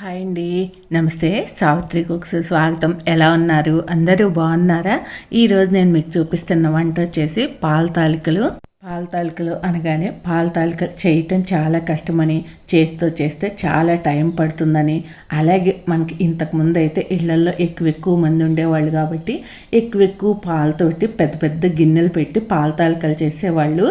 Hi అండి. నమస్తే Savitri cooks స్వాగతం. ఎలా ఉన్నారు? అందరూ బాగున్నారా? ఈరోజు నేను మీకు చూపిస్తున్న వంట వచ్చేసి పాల తాలికలు. పాల తాలికలు అనగానే పాల తాలిక చేయటం చాలా కష్టమని చేతితో చేస్తే చాలా టైం పడుతుందని. అలాగే మనకి ఇంతకు ముందు అయితే ఇళ్ళల్లో ఎక్కువ ఎక్కువ మంది ఉండేవాళ్ళు కాబట్టి ఎక్కువ ఎక్కువ పాలతోటి పెద్ద పెద్ద గిన్నెలు పెట్టి పాల తాలికలు చేసేవాళ్ళు.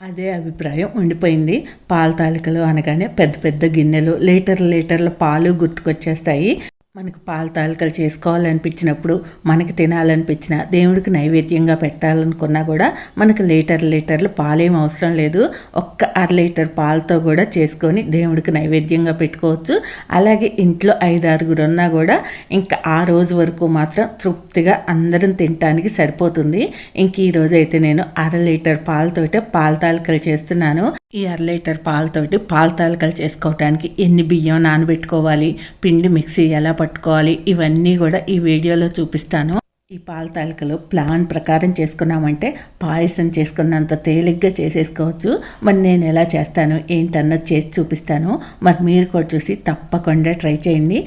అదే అభిప్రాయం ఉండిపోయింది. పాల తాలికలు అనగానే పెద్ద పెద్ద గిన్నెలు లీటర్ల లీటర్ల పాలు గుర్తుకొచ్చేస్తాయి. మనకు పాల తాలికలు చేసుకోవాలనిపించినప్పుడు మనకి తినాలనిపించిన దేవుడికి నైవేద్యంగా పెట్టాలనుకున్నా కూడా మనకు లీటర్ లీటర్లు పాలేం అవసరం లేదు. ఒక్క అర లీటర్ పాలతో కూడా చేసుకొని దేవుడికి నైవేద్యంగా పెట్టుకోవచ్చు. అలాగే ఇంట్లో ఐదు ఆరుగురు ఉన్నా కూడా ఇంకా ఆ రోజు వరకు మాత్రం తృప్తిగా అందరం తినటానికి సరిపోతుంది. ఇంక ఈ రోజు అయితే నేను అర లీటర్ పాలతోటే పాల తాలికలు చేస్తున్నాను. ఈ అర లీటర్ పాలతోటి పాల తాలికలు చేసుకోవటానికి ఎన్ని బియ్యం నానబెట్టుకోవాలి పిండి మిక్సీ ఎలా పట్టుకోవాలి. ఇవన్నీ కూడా ఈ వీడియోలో చూపిస్తాను. ఈ పాల తాలికలు ప్లాన్ ప్రకారం చేసుకున్నామంటే పాయసం చేసుకున్నంత తేలిగ్గా చేసేసుకోవచ్చు. మరి నేను ఎలా చేస్తాను ఏంటన్నది చేసి చూపిస్తాను. మరి మీరు కూడా చూసి తప్పకుండా ట్రై చేయండి.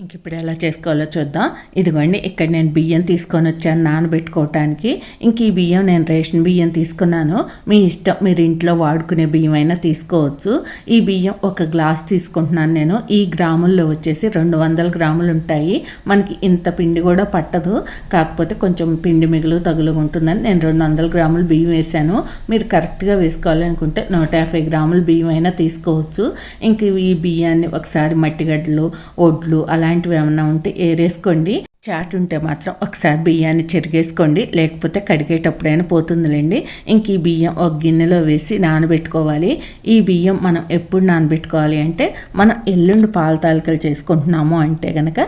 ఇంక ఇప్పుడు ఎలా చేసుకోవాలో చూద్దాం. ఇదిగోండి ఇక్కడ నేను బియ్యం తీసుకొని వచ్చాను నానబెట్టుకోవటానికి. ఇంక ఈ బియ్యం నేను రేషన్ బియ్యం తీసుకున్నాను. మీ ఇష్టం మీరు ఇంట్లో వాడుకునే బియ్యం అయినా తీసుకోవచ్చు. ఈ బియ్యం ఒక గ్లాస్ తీసుకుంటున్నాను నేను. ఈ గ్రాముల్లో వచ్చేసి రెండు వందల గ్రాములు ఉంటాయి. మనకి ఇంత పిండి కూడా పట్టదు. కాకపోతే కొంచెం పిండి మిగులు తగులు ఉంటుందని నేను రెండు వందల గ్రాములు బియ్యం వేసాను మీరు కరెక్ట్గా వేసుకోవాలనుకుంటే నూట యాభై గ్రాములు బియ్యం అయినా తీసుకోవచ్చు. ఇంక ఈ బియ్యాన్ని ఒకసారి మట్టిగడ్డలు ఒడ్లు అలా అలాంటివి ఏమైనా ఉంటే ఏరేసుకోండి. చాట్ ఉంటే మాత్రం ఒకసారి బియ్యాన్ని చెరిగేసుకోండి. లేకపోతే కడిగేటప్పుడైనా పోతుందిలేండి. ఇంక ఈ బియ్యం ఒక గిన్నెలో వేసి నానబెట్టుకోవాలి. ఈ బియ్యం మనం ఎప్పుడు నానబెట్టుకోవాలి అంటే మనం ఎల్లుండి పాల తాలికలు చేసుకుంటున్నాము అంటే కనుక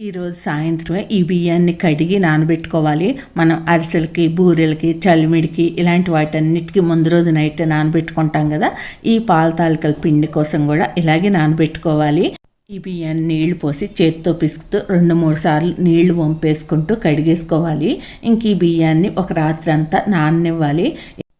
ఈరోజు సాయంత్రమే ఈ బియ్యాన్ని కడిగి నానబెట్టుకోవాలి. మనం అరిసెలకి బూరెలకి చలిమిడికి ఇలాంటి వాటన్నిటికీ ముందు రోజు నైట్ నానబెట్టుకుంటాం కదా. ఈ పాల తాలికల పిండి కోసం కూడా ఇలాగే నానబెట్టుకోవాలి. ఈ బియ్యాన్ని నీళ్ళు పోసి చేత్తో పిసుకుతూ రెండు మూడు సార్లు నీళ్ళు వంపేసుకుంటూ కడిగేసుకోవాలి. ఇంక ఈ బియ్యాన్ని ఒక రాత్రి అంతా నాననివ్వాలి.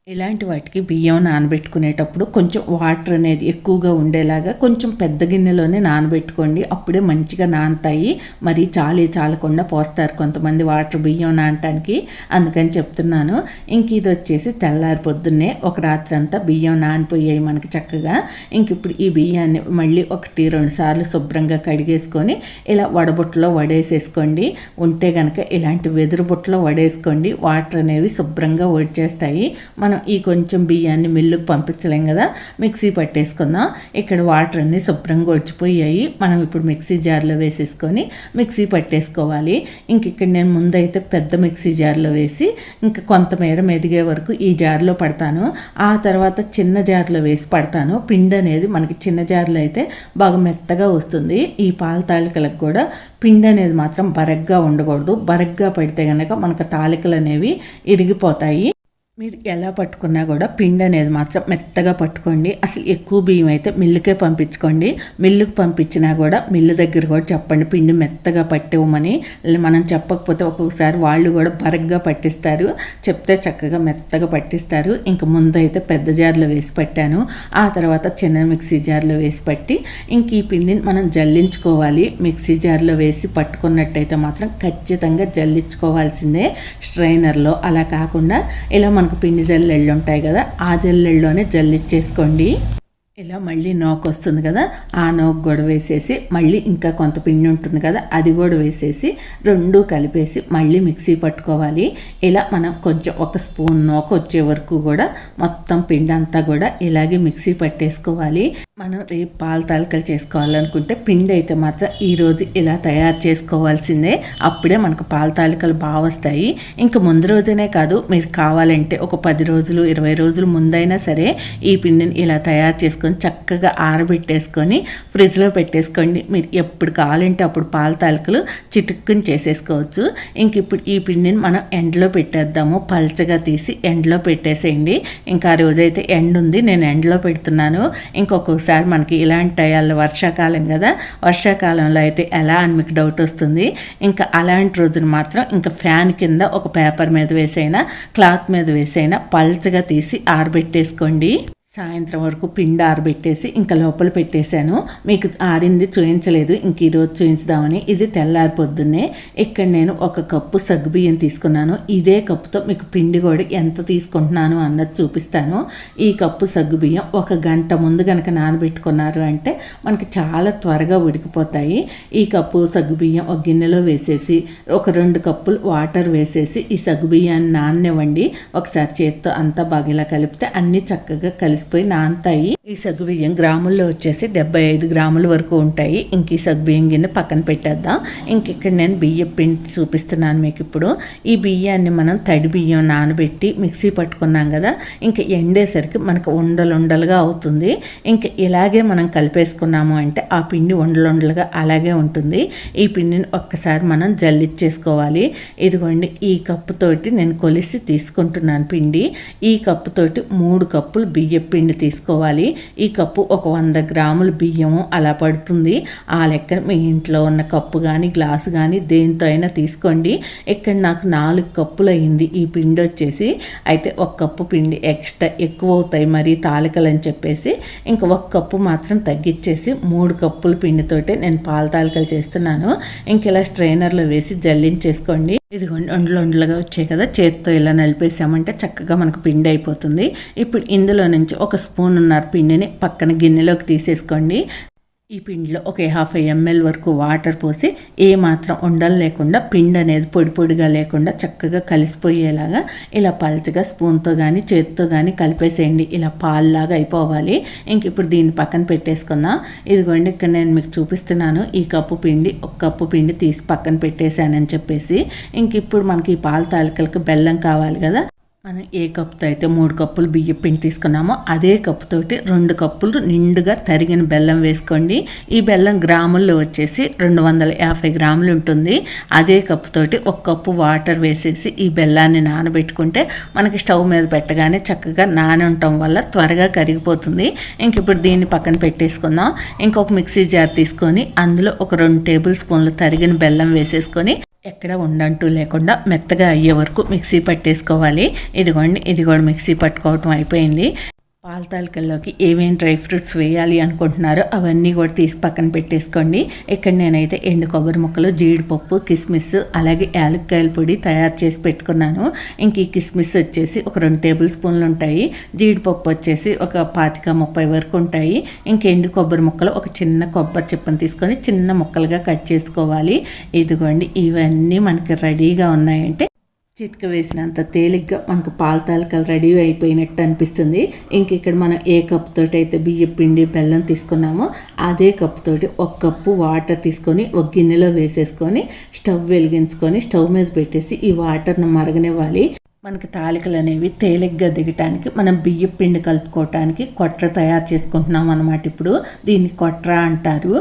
ఇలాంటి వాటికి బియ్యం నానబెట్టుకునేటప్పుడు కొంచెం వాటర్ అనేది ఎక్కువగా ఉండేలాగా కొంచెం పెద్ద గిన్నెలోనే నానబెట్టుకోండి. అప్పుడే మంచిగా నానతాయి. మరి చాలీ చాలకుండా పోస్తారు కొంతమంది వాటర్ బియ్యం నానటానికి. అందుకని చెప్తున్నాను. ఇంక ఇది వచ్చేసి తెల్లారి పొద్దున్నే ఒక రాత్రి అంతా బియ్యం నానిపోయాయి మనకి చక్కగా. ఇంక ఇప్పుడు ఈ బియ్యాన్ని మళ్ళీ ఒకటి రెండు సార్లు శుభ్రంగా కడిగేసుకొని ఇలా వడబుట్టలో వడేసేసుకోండి. ఉంటే కనుక ఇలాంటి వెదురు బుట్టలో వడేసుకోండి. వాటర్ అనేవి శుభ్రంగా వడిచేస్తాయి మనం మనం ఈ కొంచెం బియ్యాన్ని మిల్లుకు పంపించలేం కదా మిక్సీ పట్టేసుకుందాం. ఇక్కడ వాటర్ అన్నీ శుభ్రంగా వచ్చిపోయాయి. మనం ఇప్పుడు మిక్సీ జార్లో వేసేసుకొని మిక్సీ పట్టేసుకోవాలి. ఇంక ఇక్కడ నేను ముందైతే పెద్ద మిక్సీ జార్లో వేసి ఇంకా కొంతమేర మెదిగే వరకు ఈ జార్లో పడతాను. ఆ తర్వాత చిన్న జార్లో వేసి పడతాను. పిండి అనేది మనకి చిన్న జార్లో అయితే బాగా మెత్తగా వస్తుంది. ఈ పాల తాలికలకు కూడా పిండి అనేది మాత్రం బరగ్గా ఉండకూడదు. బరగ్గా పడితే కనుక మనకు తాలికలు అనేవి ఇరిగిపోతాయి. మీరు ఎలా పట్టుకున్నా కూడా పిండి అనేది మాత్రం మెత్తగా పట్టుకోండి. అసలు ఎక్కువ బియ్యం అయితే మిల్లుకే పంపించుకోండి. మిల్లుకు పంపించినా కూడా మిల్లు దగ్గర కూడా చెప్పండి. పిండి మెత్తగా పట్టేవమని. మనం చెప్పకపోతే ఒక్కొక్కసారి వాళ్ళు కూడా బరగ్గా పట్టిస్తారు. చెప్తే చక్కగా మెత్తగా పట్టిస్తారు. ఇంక ముందు అయితే పెద్ద జార్లో వేసి పట్టాను. ఆ తర్వాత చిన్న మిక్సీ జార్లో వేసి పట్టి ఇంక ఈ పిండిని మనం జల్లించుకోవాలి. మిక్సీ జార్లో వేసి పట్టుకున్నట్టయితే మాత్రం ఖచ్చితంగా జల్లించుకోవాల్సిందే. స్ట్రైనర్లో అలా కాకుండా ఇలా మనం మనకు పిండి జల్లెళ్ళు ఉంటాయి కదా ఆ జల్లెళ్ళలోనే జల్లిచ్చేసుకోండి. ఇలా మళ్ళీ నోకు వస్తుంది కదా ఆ నోకు కూడా వేసేసి మళ్ళీ ఇంకా కొంత పిండి ఉంటుంది కదా అది కూడా వేసేసి రెండు కలిపేసి మళ్ళీ మిక్సీ పట్టుకోవాలి. ఇలా మనం కొంచెం ఒక స్పూన్ నోకు వచ్చే వరకు కూడా మొత్తం పిండి అంతా కూడా ఇలాగే మిక్సీ పట్టేసుకోవాలి. మనం రేపు పాల తాలికలు చేసుకోవాలనుకుంటే పిండి అయితే మాత్రం ఈరోజు ఇలా తయారు చేసుకోవాల్సిందే. అప్పుడే మనకు పాల తాలికలు బాగా వస్తాయి. ఇంక ముందు రోజునే కాదు మీరు కావాలంటే ఒక పది రోజులు ఇరవై రోజులు ముందైనా సరే ఈ పిండిని ఇలా తయారు చేసుకొని చక్కగా ఆరబెట్టేసుకొని ఫ్రిడ్జ్లో పెట్టేసుకోండి. మీరు ఎప్పుడు కావాలంటే అప్పుడు పాల తాలికలు చిటుక్కుని చేసేసుకోవచ్చు. ఇంక ఇప్పుడు ఈ పిండిని మనం ఎండలో పెట్టేద్దాము. పల్చగా తీసి ఎండలో పెట్టేసేయండి. ఇంకా ఆ రోజైతే ఎండ ఉంది నేను ఎండలో పెడుతున్నాను. ఇంకొక ఒకసారి మనకి ఇలాంటి టయాల్లో వర్షాకాలం కదా వర్షాకాలంలో అయితే ఎలా అని మీకు డౌట్ వస్తుంది? ఇంకా అలాంటి రోజున మాత్రం ఇంకా ఫ్యాన్ కింద ఒక పేపర్ మీద వేసైనా క్లాత్ మీద వేసైనా పల్చగా తీసి ఆరబెట్టేసుకోండి. సాయంత్రం వరకు పిండి ఆరబెట్టేసి ఇంకా లోపల పెట్టేశాను. మీకు ఆరింది చూయించలేదు ఇంక ఈరోజు చూయించుదామని. ఇది తెల్లారి పొద్దున్నే ఇక్కడ నేను ఒక కప్పు సగ్గుబియ్యం తీసుకున్నాను. ఇదే కప్పుతో మీకు పిండి కూడా ఎంత తీసుకుంటున్నాను అన్నది చూపిస్తాను. ఈ కప్పు సగ్గుబియ్యం ఒక గంట ముందు కనుక నానబెట్టుకున్నారు అంటే మనకి చాలా త్వరగా ఉడికిపోతాయి. ఈ కప్పు సగ్గుబియ్యం ఒక గిన్నెలో వేసేసి ఒక రెండు కప్పులు వాటర్ వేసేసి ఈ సగ్గుబియ్యాన్ని నాననివ్వండి. ఒకసారి చేత్తో అంతా బాగా ఇలా కలిపితే అన్నీ చక్కగా కలిసి కలిసిపోయి నానతాయి. ఈ సగ్గుబియ్యం గ్రాముల్లో వచ్చేసి డెబ్బై ఐదు గ్రాముల వరకు ఉంటాయి. ఇంక ఈ సగ్గుబియ్యం గిన్నె పక్కన పెట్టేద్దాం. ఇంక ఇక్కడ నేను బియ్యం పిండి చూపిస్తున్నాను మీకు ఇప్పుడు. ఈ బియ్యాన్ని మనం తడి బియ్యం నానబెట్టి మిక్సీ పట్టుకున్నాం కదా ఇంకా ఎండేసరికి మనకు ఉండలు ఉండలుగా అవుతుంది. ఇంకా ఇలాగే మనం కలిపేసుకున్నాము అంటే ఆ పిండి ఉండలుండలుగా అలాగే ఉంటుంది. ఈ పిండిని ఒక్కసారి మనం జల్లిచ్చేసుకోవాలి. ఇదిగోండి ఈ కప్పుతోటి నేను కొలిసి తీసుకుంటున్నాను పిండి. ఈ కప్పుతోటి మూడు కప్పులు బియ్యం పిండి తీసుకోవాలి. ఈ కప్పు ఒక వంద గ్రాముల బియ్యము అలా పడుతుంది. ఆ లెక్క మీ ఇంట్లో ఉన్న కప్పు కానీ గ్లాసు కానీ దేంతో అయినా తీసుకోండి. ఇక్కడ నాకు నాలుగు కప్పులు అయింది. ఈ పిండి వచ్చేసి అయితే ఒక కప్పు పిండి ఎక్స్ట్రా ఎక్కువ అవుతాయి మరి తాలికలు అని చెప్పేసి. ఇంకా ఒక కప్పు మాత్రం తగ్గించేసి మూడు కప్పుల పిండితోటే నేను పాల తాలికలు చేస్తున్నాను. ఇంక ఇలా స్ట్రైనర్లో వేసి జల్లించేసుకోండి. ఇదిగోండి ఒండ్లు ఒండ్లుగా వచ్చాయి కదా చేత్తో ఇలా నలిపేసామంటే చక్కగా మనకు పిండి అయిపోతుంది. ఇప్పుడు ఇందులో నుంచి ఒక స్పూన్ ఉన్నారు పిండిని పక్కన గిన్నెలోకి తీసేసుకోండి. ఈ పిండిలో ఒక హాఫ్ ఎంఎల్ వరకు వాటర్ పోసి ఏ మాత్రం ఉండలు లేకుండా పిండి అనేది పొడి పొడిగా లేకుండా చక్కగా కలిసిపోయేలాగా ఇలా పలచగా స్పూన్తో కానీ చేతితో కానీ కలిపేసేయండి. ఇలా పాల్లాగా అయిపోవాలి. ఇంక ఇప్పుడు దీన్ని పక్కన పెట్టేసుకుందాం. ఇదిగోండి ఇక్కడ నేను మీకు చూపిస్తున్నాను. ఈ కప్పు పిండి ఒక కప్పు పిండి తీసి పక్కన పెట్టేశానని చెప్పేసి. ఇంక ఇప్పుడు మనకి ఈ పాల తాలికలకు బెల్లం కావాలి కదా. మనం ఏ కప్పుతో అయితే మూడు కప్పులు బియ్యం పిండి తీసుకున్నామో అదే కప్పుతోటి రెండు కప్పులు నిండుగా తరిగిన బెల్లం వేసుకోండి. ఈ బెల్లం గ్రాముల్లో వచ్చేసి రెండు వందల యాభై గ్రాములు ఉంటుంది. అదే కప్పుతోటి ఒక కప్పు వాటర్ వేసేసి ఈ బెల్లాన్ని నానబెట్టుకుంటే మనకి స్టవ్ మీద పెట్టగానే చక్కగా నానటం వల్ల త్వరగా కరిగిపోతుంది. ఇంక ఇప్పుడు దీన్ని పక్కన పెట్టేసుకుందాం. ఇంకొక మిక్సీ జార్ తీసుకొని అందులో ఒక రెండు టేబుల్ స్పూన్లు తరిగిన బెల్లం వేసేసుకొని ఎక్కడ ఉండంటూ లేకుండా మెత్తగా అయ్యే వరకు మిక్సీ పట్టేసుకోవాలి. ఇదిగోండి ఇది కూడా మిక్సీ పట్టుకోవటం అయిపోయింది. పాల తాలికల్లోకి ఏమేమి డ్రై ఫ్రూట్స్ వేయాలి అనుకుంటున్నారో అవన్నీ కూడా తీసి పక్కన పెట్టేసుకోండి. ఇక్కడ నేనైతే ఎండు కొబ్బరి ముక్కలు జీడిపప్పు కిస్మిస్ అలాగే యాలక్కాయల పొడి తయారు చేసి పెట్టుకున్నాను. ఇంక ఈ కిస్మిస్ వచ్చేసి ఒక రెండు టేబుల్ స్పూన్లు ఉంటాయి. జీడిపప్పు వచ్చేసి ఒక పాతిక ముప్పై వరకు ఉంటాయి. ఇంక ఎండు కొబ్బరి ముక్కలు ఒక చిన్న కొబ్బరి చిప్పను తీసుకొని చిన్న ముక్కలుగా కట్ చేసుకోవాలి. ఇదిగోండి ఇవన్నీ మనకి రెడీగా ఉన్నాయంటే చిట్క వేసినంత తేలిగ్గా మనకు పాల తాలికలు రెడీ అయిపోయినట్టు అనిపిస్తుంది. ఇంక ఇక్కడ మనం ఏ కప్ తోటి అయితే బియ్యం పిండి బెల్లం తీసుకున్నామో అదే కప్ తోటి ఒక కప్పు వాటర్ తీసుకొని ఒక గిన్నెలో వేసేసుకొని స్టవ్ వెలిగించుకొని స్టవ్ మీద పెట్టేసి ఈ వాటర్ను మరగనివ్వాలి. మనకి తాలికలు అనేవి తేలిగ్గా దిగటానికి మనం బియ్యం పిండి కలుపుకోవటానికి కొట్ర తయారు చేసుకుంటున్నాం అనమాట ఇప్పుడు. దీన్ని కొట్ర అంటారు.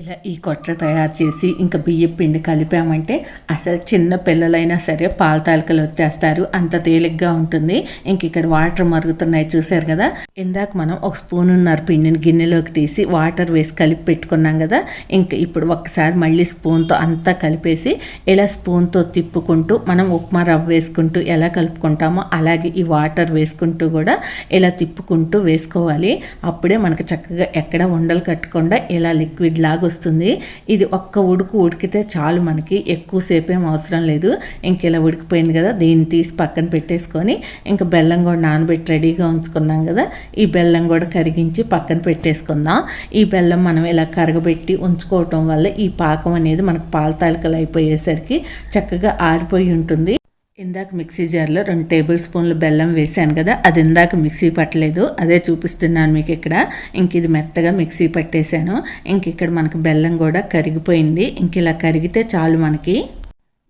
ఇలా ఈ కొట్ర తయారు చేసి ఇంకా బియ్యం పిండి కలిపామంటే అసలు చిన్న పిల్లలైనా సరే పాల తాలికలు వచ్చేస్తారు అంత తేలిగ్గా ఉంటుంది. ఇంక ఇక్కడ వాటర్ మరుగుతున్నాయి చూసారు కదా. ఇందాక మనం ఒక స్పూన్ ఉన్నారు పిండిని గిన్నెలోకి తీసి వాటర్ వేసి కలిపి పెట్టుకున్నాం కదా. ఇంకా ఇప్పుడు ఒకసారి మళ్ళీ స్పూన్తో అంతా కలిపేసి ఇలా స్పూన్తో తిప్పుకుంటూ మనం ఉప్మా రవ్వ వేసుకుంటూ ఎలా కలుపుకుంటామో అలాగే ఈ వాటర్ వేసుకుంటూ కూడా ఇలా తిప్పుకుంటూ వేసుకోవాలి. అప్పుడే మనకు చక్కగా ఎక్కడ ఉండలు కట్టకుండా ఇలా లిక్విడ్ లాగా వస్తుంది. ఇది ఒక్క ఉడుకు ఉడికితే చాలు మనకి ఎక్కువసేపు ఏం అవసరం లేదు. ఇంక ఇలా ఉడికిపోయింది కదా దీన్ని తీసి పక్కన పెట్టేసుకొని ఇంకా బెల్లం కూడా నానబెట్టి రెడీగా ఉంచుకున్నాం కదా ఈ బెల్లం కూడా కరిగించి పక్కన పెట్టేసుకుందాం. ఈ బెల్లం మనం ఇలా కరగబెట్టి ఉంచుకోవటం వల్ల ఈ పాకం అనేది మనకు పాల తాలికలు అయిపోయేసరికి చక్కగా ఆరిపోయి ఉంటుంది. ఇందాక మిక్సీ జార్లో రెండు టేబుల్ స్పూన్లు బెల్లం వేసాను కదా అది ఇందాక మిక్సీ పట్టలేదు అదే చూపిస్తున్నాను మీకు ఇక్కడ. ఇంక ఇది మెత్తగా మిక్సీ పట్టేశాను. ఇంక ఇక్కడ మనకు బెల్లం కూడా కరిగిపోయింది. ఇంక ఇలా కరిగితే చాలు మనకి.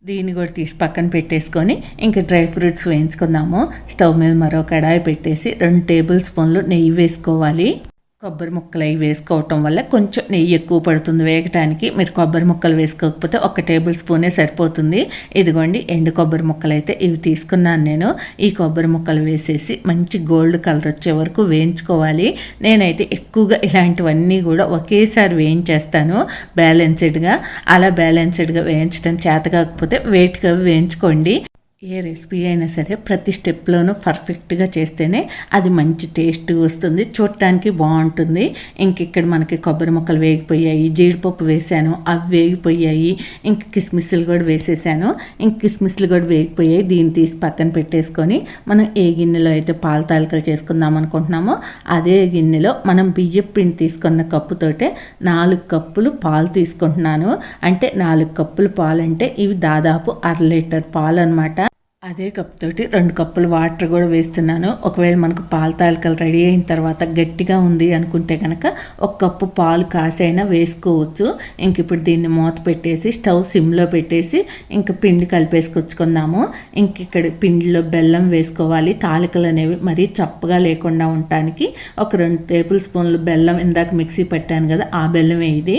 దీన్ని కూడా తీసి పక్కన పెట్టేసుకొని ఇంకా డ్రై ఫ్రూట్స్ వేయించుకుందాము. స్టవ్ మీద మరో కడాయి పెట్టేసి రెండు టేబుల్ స్పూన్లు నెయ్యి వేసుకోవాలి. కొబ్బరి ముక్కలు అవి వేసుకోవటం వల్ల కొంచెం నెయ్యి ఎక్కువ పడుతుంది వేగటానికి మీరు కొబ్బరి ముక్కలు వేసుకోకపోతే ఒక టేబుల్ స్పూనే సరిపోతుంది. ఇదిగోండి ఎండు కొబ్బరి ముక్కలు అయితే ఇవి తీసుకున్నాను నేను. ఈ కొబ్బరి ముక్కలు వేసేసి మంచి గోల్డ్ కలర్ వచ్చే వరకు వేయించుకోవాలి. నేనైతే ఎక్కువగా ఇలాంటివన్నీ కూడా ఒకేసారి వేయించేస్తాను బ్యాలెన్స్డ్గా. అలా బ్యాలెన్స్డ్గా వేయించడం చేత కాకపోతే వేటిగా వేయించుకోండి. ఏ రెసిపీ అయినా సరే ప్రతి స్టెప్లోనూ పర్ఫెక్ట్గా చేస్తేనే అది మంచి టేస్ట్ వస్తుంది. చూడటానికి బాగుంటుంది. ఇంక ఇక్కడ మనకి కొబ్బరి ముక్కలు వేగిపోయాయి జీడిపప్పు వేసాను అవి వేగిపోయాయి ఇంక కిస్మిస్లు కూడా వేసేసాను. ఇంక కిస్మిస్లు కూడా వేగిపోయాయి. దీన్ని తీసి పక్కన పెట్టేసుకొని మనం ఏ గిన్నెలో అయితే పాల తాలికలు చేసుకుందాం అనుకుంటున్నామో అదే గిన్నెలో మనం బియ్యం పిండి తీసుకున్న కప్పుతోటే నాలుగు కప్పులు పాలు తీసుకుంటున్నాను. అంటే నాలుగు కప్పులు పాలు అంటే ఇవి దాదాపు అర లీటర్ పాలు అనమాట అదే కప్ తోటి రెండు కప్పులు వాటర్ కూడా వేస్తున్నాను. ఒకవేళ మనకు పాల తాలికలు రెడీ అయిన తర్వాత గట్టిగా ఉంది అనుకుంటే కనుక ఒక కప్పు పాలు కాసైనా వేసుకోవచ్చు. ఇంక ఇప్పుడు దీన్ని మూత పెట్టేసి స్టవ్ సిమ్లో పెట్టేసి ఇంక పిండి కలిపేసుకొచ్చుకుందాము. ఇంక ఇక్కడ పిండిలో బెల్లం వేసుకోవాలి. తాలికలు అనేవి మరీ చప్పగా లేకుండా ఉండటానికి ఒక రెండు టేబుల్ స్పూన్లు బెల్లం ఇందాక మిక్సీ పెట్టాను కదా ఆ బెల్లం ఇది.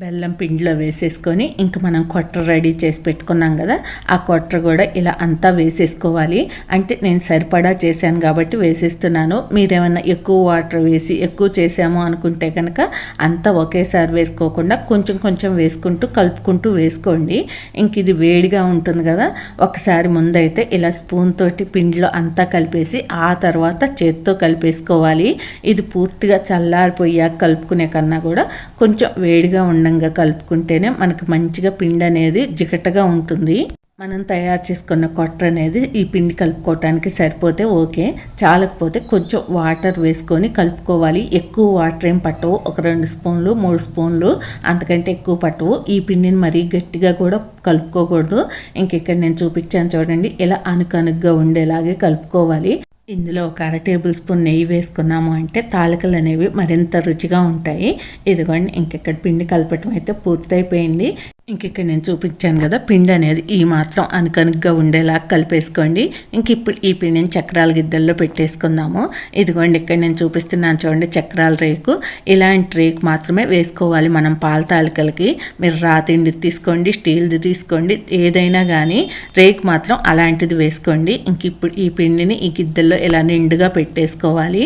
బెల్లం పిండిలో వేసేసుకొని ఇంక మనం కొట్ర రెడీ చేసి పెట్టుకున్నాం కదా ఆ కొట్ర కూడా ఇలా అంతా వేసేసుకోవాలి. అంటే నేను సరిపడా చేశాను కాబట్టి వేసేస్తున్నాను. మీరేమన్నా ఎక్కువ వాటర్ వేసి ఎక్కువ చేసాము అనుకుంటే కనుక అంతా ఒకేసారి వేసుకోకుండా కొంచెం కొంచెం వేసుకుంటూ కలుపుకుంటూ వేసుకోండి. ఇంక ఇది వేడిగా ఉంటుంది కదా ఒకసారి ముందైతే ఇలా స్పూన్ తోటి పిండిలో అంతా కలిపేసి ఆ తర్వాత చేత్తో కలిపేసుకోవాలి. ఇది పూర్తిగా చల్లారిపోయాక కలుపుకునే కన్నా కూడా కొంచెం వేడిగా ఉండ ఉండంగా కలుపుకుంటేనే మనకు మంచిగా పిండి అనేది జిగటగా ఉంటుంది. మనం తయారు చేసుకున్న కొట్ర అనేది ఈ పిండి కలుపుకోవటానికి సరిపోతే ఓకే. చాలకపోతే కొంచెం వాటర్ వేసుకొని కలుపుకోవాలి. ఎక్కువ వాటర్ ఏం పట్టవు. ఒక రెండు స్పూన్లు మూడు స్పూన్లు అంతకంటే ఎక్కువ పట్టవు. ఈ పిండిని మరీ గట్టిగా కూడా కలుపుకోకూడదు. ఇంక ఇక్కడ నేను చూపించాను చూడండి. ఇలా అనుకనుగ్గా ఉండేలాగే కలుపుకోవాలి. ఇందులో ఒక అర టేబుల్ స్పూన్ నెయ్యి వేసుకున్నాము అంటే తాలికలు అనేవి మరింత రుచిగా ఉంటాయి. ఇదిగోండి ఇంకెక్కడ పిండి కలపటం అయితే పూర్తయిపోయింది. ఇంక ఇక్కడ నేను చూపించాను కదా పిండి అనేది ఈ మాత్రం అనుకనుగ్గా ఉండేలా కలిపేసుకోండి. ఇంక ఇప్పుడు ఈ పిండిని చక్రాల గిద్దల్లో పెట్టేసుకుందాము. ఇదిగోండి ఇక్కడ నేను చూపిస్తున్నాను చూడండి చక్రాల రేకు. ఇలాంటి రేకు మాత్రమే వేసుకోవాలి మనం పాల తాలికలకి. మీరు రాతిండి తీసుకోండి స్టీల్ది తీసుకోండి ఏదైనా కానీ రేకు మాత్రం అలాంటిది వేసుకోండి. ఇంక ఇప్పుడు ఈ పిండిని ఈ గిద్దల్లో ఇలా నిండుగా పెట్టేసుకోవాలి.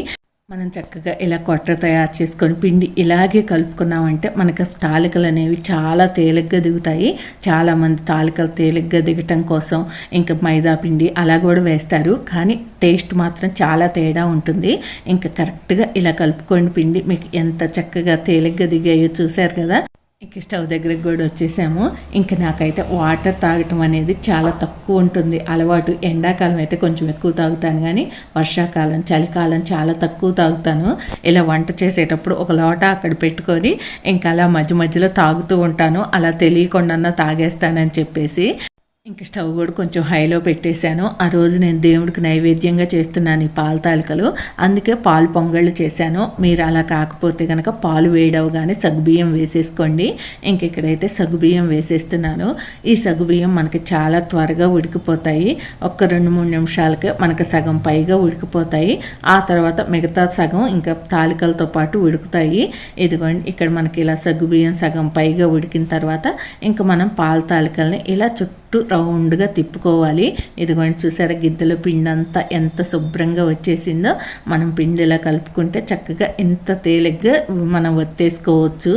మనం చక్కగా ఇలా కొట్ట తయారు చేసుకొని పిండి ఇలాగే కలుపుకున్నామంటే మనకు తాలికలు అనేవి చాలా తేలిగ్గా దిగుతాయి. చాలామంది తాలికలు తేలిగ్గా దిగటం కోసం ఇంకా మైదా పిండి అలా కూడా వేస్తారు. కానీ టేస్ట్ మాత్రం చాలా తేడా ఉంటుంది. ఇంకా కరెక్ట్గా ఇలా కలుపుకోండి పిండి మీకు ఎంత చక్కగా తేలిగ్గా దిగాయో చూశారు కదా. ఇంక స్టవ్ దగ్గరకు కూడా వచ్చేసాము. ఇంక నాకైతే వాటర్ తాగటం అనేది చాలా తక్కువ ఉంటుంది. అలవాటు ఎండాకాలం అయితే కొంచెం ఎక్కువ తాగుతాను కానీ వర్షాకాలం చలికాలం చాలా తక్కువ తాగుతాను. ఇలా వంట చేసేటప్పుడు ఒక లోట అక్కడ పెట్టుకొని ఇంకా అలా మధ్య మధ్యలో తాగుతూ ఉంటాను. అలా తెలియకుండా తాగేస్తానని చెప్పేసి. ఇంకా స్టవ్ కూడా కొంచెం హైలో పెట్టేశాను. ఆ రోజు నేను దేవుడికి నైవేద్యంగా చేస్తున్నాను ఈ పాల తాలికలు. అందుకే పాలు పొంగళ్ళు చేశాను. మీరు అలా కాకపోతే కనుక పాలు వేడవగానే సగ్గుబియ్యం వేసేసుకోండి. ఇంక ఇక్కడైతే సగ్గుబియ్యం వేసేస్తున్నాను. ఈ సగ్గుబియ్యం మనకి చాలా త్వరగా ఉడికిపోతాయి. ఒక్క రెండు మూడు నిమిషాలకే మనకి సగం పైగా ఉడికిపోతాయి. ఆ తర్వాత మిగతా సగం ఇంకా తాలికలతో పాటు ఉడుకుతాయి. ఇదిగోండి ఇక్కడ మనకి ఇలా సగ్గుబియ్యం సగం పైగా ఉడికిన తర్వాత ఇంకా మనం పాల తాలికల్ని ఇలా చుట్టూ చుట్టూ రౌండ్గా తిప్పుకోవాలి. ఇదిగోండి చూసారా గిద్దెల పిండి అంతా ఎంత శుభ్రంగా వచ్చేసిందో. మనం పిండిలా కలుపుకుంటే చక్కగా ఎంత తేలిగ్గా మనం ఒత్తేసుకోవచ్చు.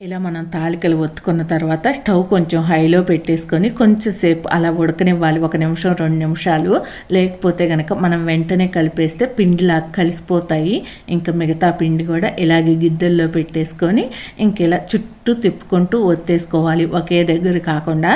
ఇలా మనం తాలికలు ఒత్తుకున్న తర్వాత స్టవ్ కొంచెం హైలో పెట్టేసుకొని కొంచెం సేపు అలా ఉడకనివ్వాలి. ఒక నిమిషం రెండు నిమిషాలు. లేకపోతే కనుక మనం వెంటనే కలిపేస్తే పిండిలా కలిసిపోతాయి. ఇంకా మిగతా పిండి కూడా ఇలాగే గిద్దెల్లో పెట్టేసుకొని ఇంక ఇలా చుట్టూ తిప్పుకుంటూ ఒత్తేసుకోవాలి. ఒకే దగ్గర కాకుండా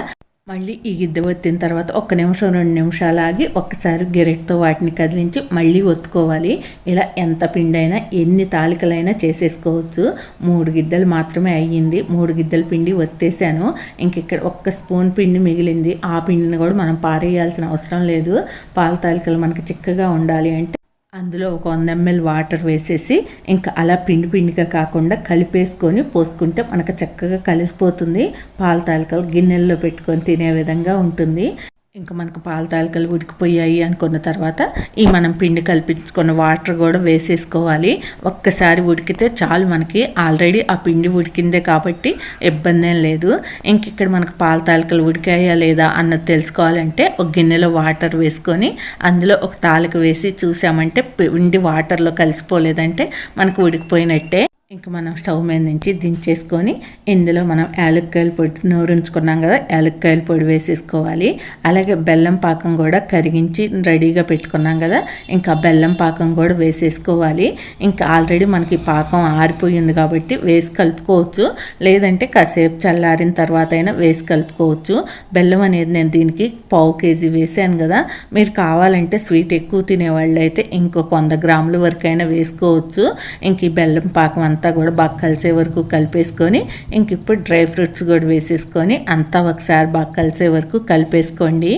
మళ్ళీ ఈ గిద్దె ఒత్తిన తర్వాత ఒక్క నిమిషం రెండు నిమిషాలు ఆగి ఒక్కసారి గెరెట్తో వాటిని కదిలించి మళ్ళీ ఒత్తుకోవాలి. ఇలా ఎంత పిండి అయినా ఎన్ని తాలికలైనా చేసేసుకోవచ్చు. మూడు గిద్దెలు మాత్రమే అయ్యింది. మూడు గిద్దెల పిండి ఒత్తేసాను. ఇంక ఇక్కడ ఒక్క స్పూన్ పిండి మిగిలింది. ఆ పిండిని కూడా మనం పారేయాల్సిన అవసరం లేదు. పాల తాలికలు మనకి చిక్కగా ఉండాలి అంటే అందులో ఒక వంద ఎంఎల్ వాటర్ వేసేసి ఇంకా అలా పిండి పిండిగా కాకుండా కలిపేసుకొని పోసుకుంటే మనకు చక్కగా కలిసిపోతుంది. పాల తాలికలు గిన్నెల్లో పెట్టుకొని తినే విధంగా ఉంటుంది. ఇంకా మనకు పాల తాలికలు ఉడికిపోయాయి అనుకున్న తర్వాత ఈ మనం పిండి కల్పించుకున్న వాటర్ కూడా వేసేసుకోవాలి. ఒక్కసారి ఉడికితే చాలు మనకి. ఆల్రెడీ ఆ పిండి ఉడికిందే కాబట్టి ఇబ్బంది ఏం లేదు. ఇంక ఇక్కడ మనకు పాల తాలికలు ఉడికాయా లేదా అన్నది తెలుసుకోవాలంటే ఒక గిన్నెలో వాటర్ వేసుకొని అందులో ఒక తాలిక వేసి చూసామంటే పిండి వాటర్లో కలిసిపోలేదంటే మనకు ఉడికిపోయినట్టే. ఇంక మనం స్టవ్ మీద నుంచి దించేసుకొని ఇందులో మనం యాలక్కాయల పొడి నూరించుకున్నాం కదా యాలక్కాయల పొడి వేసేసుకోవాలి. అలాగే బెల్లం పాకం కూడా కరిగించి రెడీగా పెట్టుకున్నాం కదా ఇంకా బెల్లం పాకం కూడా వేసేసుకోవాలి. ఇంకా ఆల్రెడీ మనకి పాకం ఆరిపోయింది కాబట్టి వేసి కలుపుకోవచ్చు. లేదంటే కాసేపు చల్లారిన తర్వాత అయినా వేసి కలుపుకోవచ్చు. బెల్లం అనేది నేను దీనికి పావు కేజీ వేసాను కదా మీరు కావాలంటే స్వీట్ ఎక్కువ తినేవాళ్ళు అయితే ఇంకొక వంద గ్రాముల వరకు అయినా వేసుకోవచ్చు. ఇంక ఈ బెల్లం పాకం అంతా కూడా బాగా కలిసే వరకు కలిపేసుకొని ఇంక ఇప్పుడు డ్రై ఫ్రూట్స్ కూడా వేసేసుకొని అంతా ఒకసారి బాగా కలిసే వరకు కలిపేసుకోండి.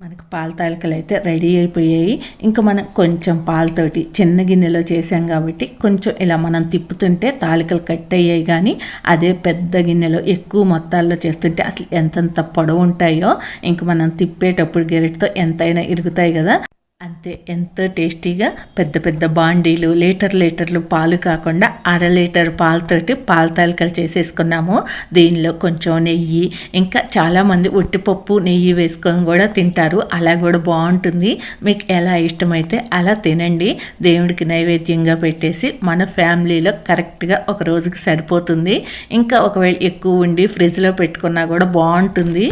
మనకు పాల తాలికలు అయితే రెడీ అయిపోయాయి. ఇంకా మనం కొంచెం పాలతోటి చిన్న గిన్నెలో చేసాం కాబట్టి కొంచెం ఇలా మనం తిప్పుతుంటే తాలికలు కట్ అయ్యాయి కానీ అదే పెద్ద గిన్నెలో ఎక్కువ మొత్తాల్లో చేస్తుంటే అసలు ఎంతెంత పొడవు ఉంటాయో ఇంక మనం తిప్పేటప్పుడు గెరెట్తో ఎంతైనా ఇరుగుతాయి కదా. అంతే ఎంతో టేస్టీగా పెద్ద పెద్ద బాండీలు లీటర్ లీటర్లు పాలు కాకుండా అర లీటర్ పాలతోటి పాల తాలికలు చేసేసుకున్నాము. దీనిలో కొంచెం నెయ్యి ఇంకా చాలామంది ఉట్టిపప్పు నెయ్యి వేసుకొని కూడా తింటారు. అలా కూడా బాగుంటుంది. మీకు ఎలా ఇష్టమైతే అలా తినండి. దేవుడికి నైవేద్యంగా పెట్టేసి మన ఫ్యామిలీలో కరెక్ట్గా ఒక రోజుకి సరిపోతుంది. ఇంకా ఒకవేళ ఎక్కువ ఉండి ఫ్రిడ్జ్లో పెట్టుకున్నా కూడా బాగుంటుంది.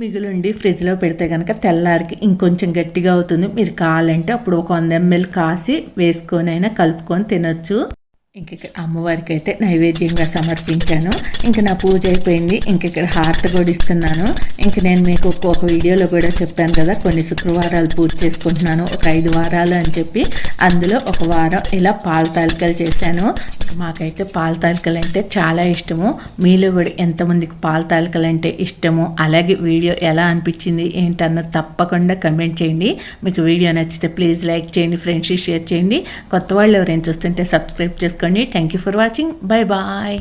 మిగులుండి ఫ్రిడ్జ్లో పెడితే కనుక తెల్లారికి ఇంకొంచెం గట్టిగా అవుతుంది. మీరు కావాలంటే అప్పుడు ఒక వంద ఎంఎల్ కాసి వేసుకొని అయినా కలుపుకొని తినొచ్చు. ఇంక ఇక్కడ అమ్మవారికి అయితే నైవేద్యంగా సమర్పించాను. ఇంక నా పూజ అయిపోయింది. ఇంక ఇక్కడ హార్ట్ కూడా ఇస్తున్నాను. ఇంక నేను మీకు ఒక్కొక్క వీడియోలో కూడా చెప్పాను కదా కొన్ని శుక్రవారాలు పూజ చేసుకుంటున్నాను. ఒక ఐదు వారాలు అని చెప్పి అందులో ఒక వారం ఇలా పాల తాలికలు చేశాను. మాకైతే పాల తాలికలు అంటే చాలా ఇష్టము. మీలో కూడా ఎంతమందికి పాల తాలికలు అంటే ఇష్టము అలాగే వీడియో ఎలా అనిపించింది ఏంటన్నది తప్పకుండా కమెంట్ చేయండి. మీకు వీడియో నచ్చితే ప్లీజ్ లైక్ చేయండి ఫ్రెండ్స్ షేర్ చేయండి. కొత్త వాళ్ళు ఎవరైనా చూస్తుంటే సబ్స్క్రైబ్ చేసుకోండి. Thank you for watching bye bye